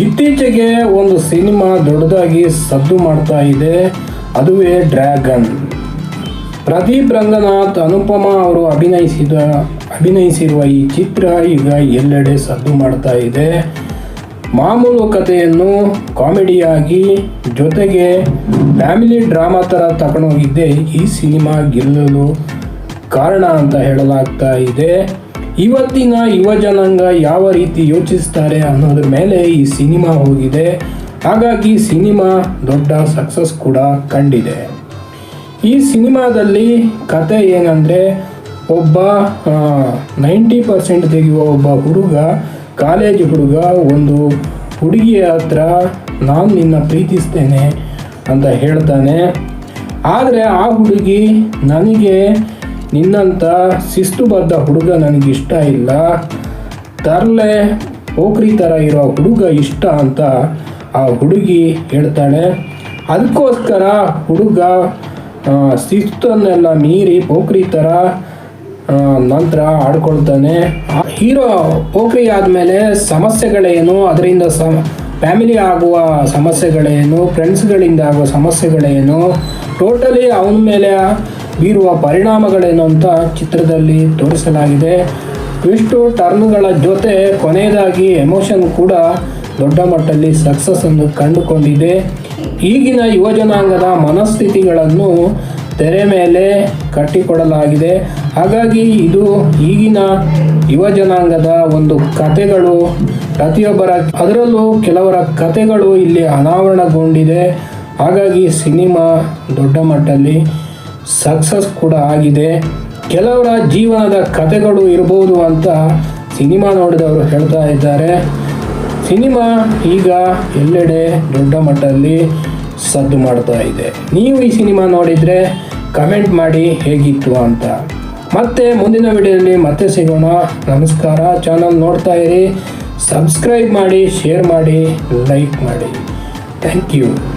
ಇತ್ತೀಚೆಗೆ ಒಂದು ಸಿನಿಮಾ ದೊಡ್ಡದಾಗಿ ಸದ್ದು ಮಾಡ್ತಾ ಇದೆ, ಅದುವೇ ಡ್ರ್ಯಾಗನ್. ಪ್ರದೀಪ್ ರಂಗನಾಥ್, ಅನುಪಮ ಅವರು ಅಭಿನಯಿಸಿದ, ಅಭಿನಯಿಸಿರುವ ಈ ಚಿತ್ರ ಈಗ ಎಲ್ಲೆಡೆ ಸದ್ದು ಮಾಡ್ತಾ ಇದೆ. ಮಾಮೂಲು ಕಥೆಯನ್ನು ಕಾಮಿಡಿಯಾಗಿ ಜೊತೆಗೆ ಫ್ಯಾಮಿಲಿ ಡ್ರಾಮಾ ಥರ ತಗೊಂಡೋಗಿದ್ದೆ ಈ ಸಿನಿಮಾ ಗೆಲ್ಲಲು ಕಾರಣ ಅಂತ ಹೇಳಲಾಗ್ತಾ ಇದೆ. ಇವತ್ತಿನ ಯುವ ಜನಾಂಗ ಯಾವ ರೀತಿ ಯೋಚಿಸ್ತಾರೆ ಅನ್ನೋದ್ರ ಮೇಲೆ ಈ ಸಿನಿಮಾ ಹೋಗಿದೆ. ಹಾಗಾಗಿ ಸಿನಿಮಾ ದೊಡ್ಡ ಸಕ್ಸಸ್ ಕೂಡ ಕಂಡಿದೆ. ಈ ಸಿನಿಮಾದಲ್ಲಿ ಕತೆ ಏನಂದರೆ, ಒಬ್ಬ ನೈಂಟಿ ಪರ್ಸೆಂಟ್ ತೆಗೆಯುವ ಒಬ್ಬ ಹುಡುಗ, ಕಾಲೇಜ್ ಹುಡುಗ, ಒಂದು ಹುಡುಗಿಯ ಹತ್ರ ನಾನು ನಿನ್ನ ಪ್ರೀತಿಸ್ತೇನೆ ಅಂತ ಹೇಳ್ತಾನೆ. ಆದರೆ ಆ ಹುಡುಗಿ ನನಗೆ ನಿನ್ನಂಥ ಶಿಸ್ತುಬದ್ಧ ಹುಡುಗ ನನಗಿಷ್ಟ ಇಲ್ಲ. ತರಲೆ ಪೋಖ್ರಿ ಥರ ಇರೋ ಹುಡುಗ ಇಷ್ಟ ಅಂತ ಆ ಹುಡುಗಿ ಹೇಳ್ತಾಳೆ. ಅದಕ್ಕೋಸ್ಕರ ಹುಡುಗ ಶಿಸ್ತನ್ನೆಲ್ಲ ಮೀರಿ ಪೋಖ್ರಿ ಥರ ನಂತರ ಆಡ್ಕೊಳ್ತಾನೆ ಹೀರೋ ಪೋಖ್ರಿ ಆದಮೇಲೆ ಸಮಸ್ಯೆಗಳೇನು, ಅದರಿಂದ ಸ ಫ್ಯಾಮಿಲಿ ಆಗುವ ಸಮಸ್ಯೆಗಳೇನು ಫ್ರೆಂಡ್ಸ್ಗಳಿಂದ ಆಗುವ ಸಮಸ್ಯೆಗಳೇನು ಟೋಟಲಿ ಅವನ ಮೇಲೆ ಬೀರುವ ಪರಿಣಾಮಗಳೇನು ಅಂತ ಚಿತ್ರದಲ್ಲಿ ತೋರಿಸಲಾಗಿದೆ. ಇಷ್ಟು ಟರ್ನ್ಗಳ ಜೊತೆ ಕೊನೆಯದಾಗಿ ಎಮೋಷನ್ ಕೂಡ ದೊಡ್ಡ ಮಟ್ಟದಲ್ಲಿ ಸಕ್ಸಸ್ ಅನ್ನು ಕಂಡುಕೊಂಡಿದೆ. ಈಗಿನ ಯುವ ಜನಾಂಗದ ಮನಸ್ಥಿತಿಗಳನ್ನು ತೆರೆ ಮೇಲೆ ಕಟ್ಟಿಕೊಡಲಾಗಿದೆ. ಹಾಗಾಗಿ ಇದು ಈಗಿನ ಯುವಜನಾಂಗದ ಒಂದು ಕತೆಗಳು. ಪ್ರತಿಯೊಬ್ಬರ ಅದರಲ್ಲೂ ಕೆಲವರ ಕತೆಗಳು ಇಲ್ಲಿ ಅನಾವರಣಗೊಂಡಿದೆ. ಹಾಗಾಗಿ ಸಿನಿಮಾ ದೊಡ್ಡ ಮಟ್ಟದಲ್ಲಿ ಸಕ್ಸಸ್ ಕೂಡ ಆಗಿದೆ. ಕೆಲವರ ಜೀವನದ ಕಥೆಗಳು ಇರಬಹುದು ಅಂತ ಸಿನಿಮಾ ನೋಡಿದವರು ಹೇಳ್ತಾ ಇದ್ದಾರೆ. ಸಿನಿಮಾ ಈಗ ಎಲ್ಲೆಡೆ ದೊಡ್ಡ ಮಟ್ಟದಲ್ಲಿ ಸದ್ದು ಮಾಡ್ತಾ ಇದೆ. ನೀವು ಈ ಸಿನಿಮಾ ನೋಡಿದರೆ ಕಮೆಂಟ್ ಮಾಡಿ ಹೇಗಿತ್ತು ಅಂತ. ಮತ್ತೆ ಮುಂದಿನ ವಿಡಿಯೋದಲ್ಲಿ ಮತ್ತೆ ಸಿಗೋಣ. ನಮಸ್ಕಾರ. ಚಾನಲ್ ನೋಡ್ತಾ ಇರಿ. ಸಬ್ಸ್ಕ್ರೈಬ್ ಮಾಡಿ ಶೇರ್ ಮಾಡಿ ಲೈಕ್ ಮಾಡಿ. Thank you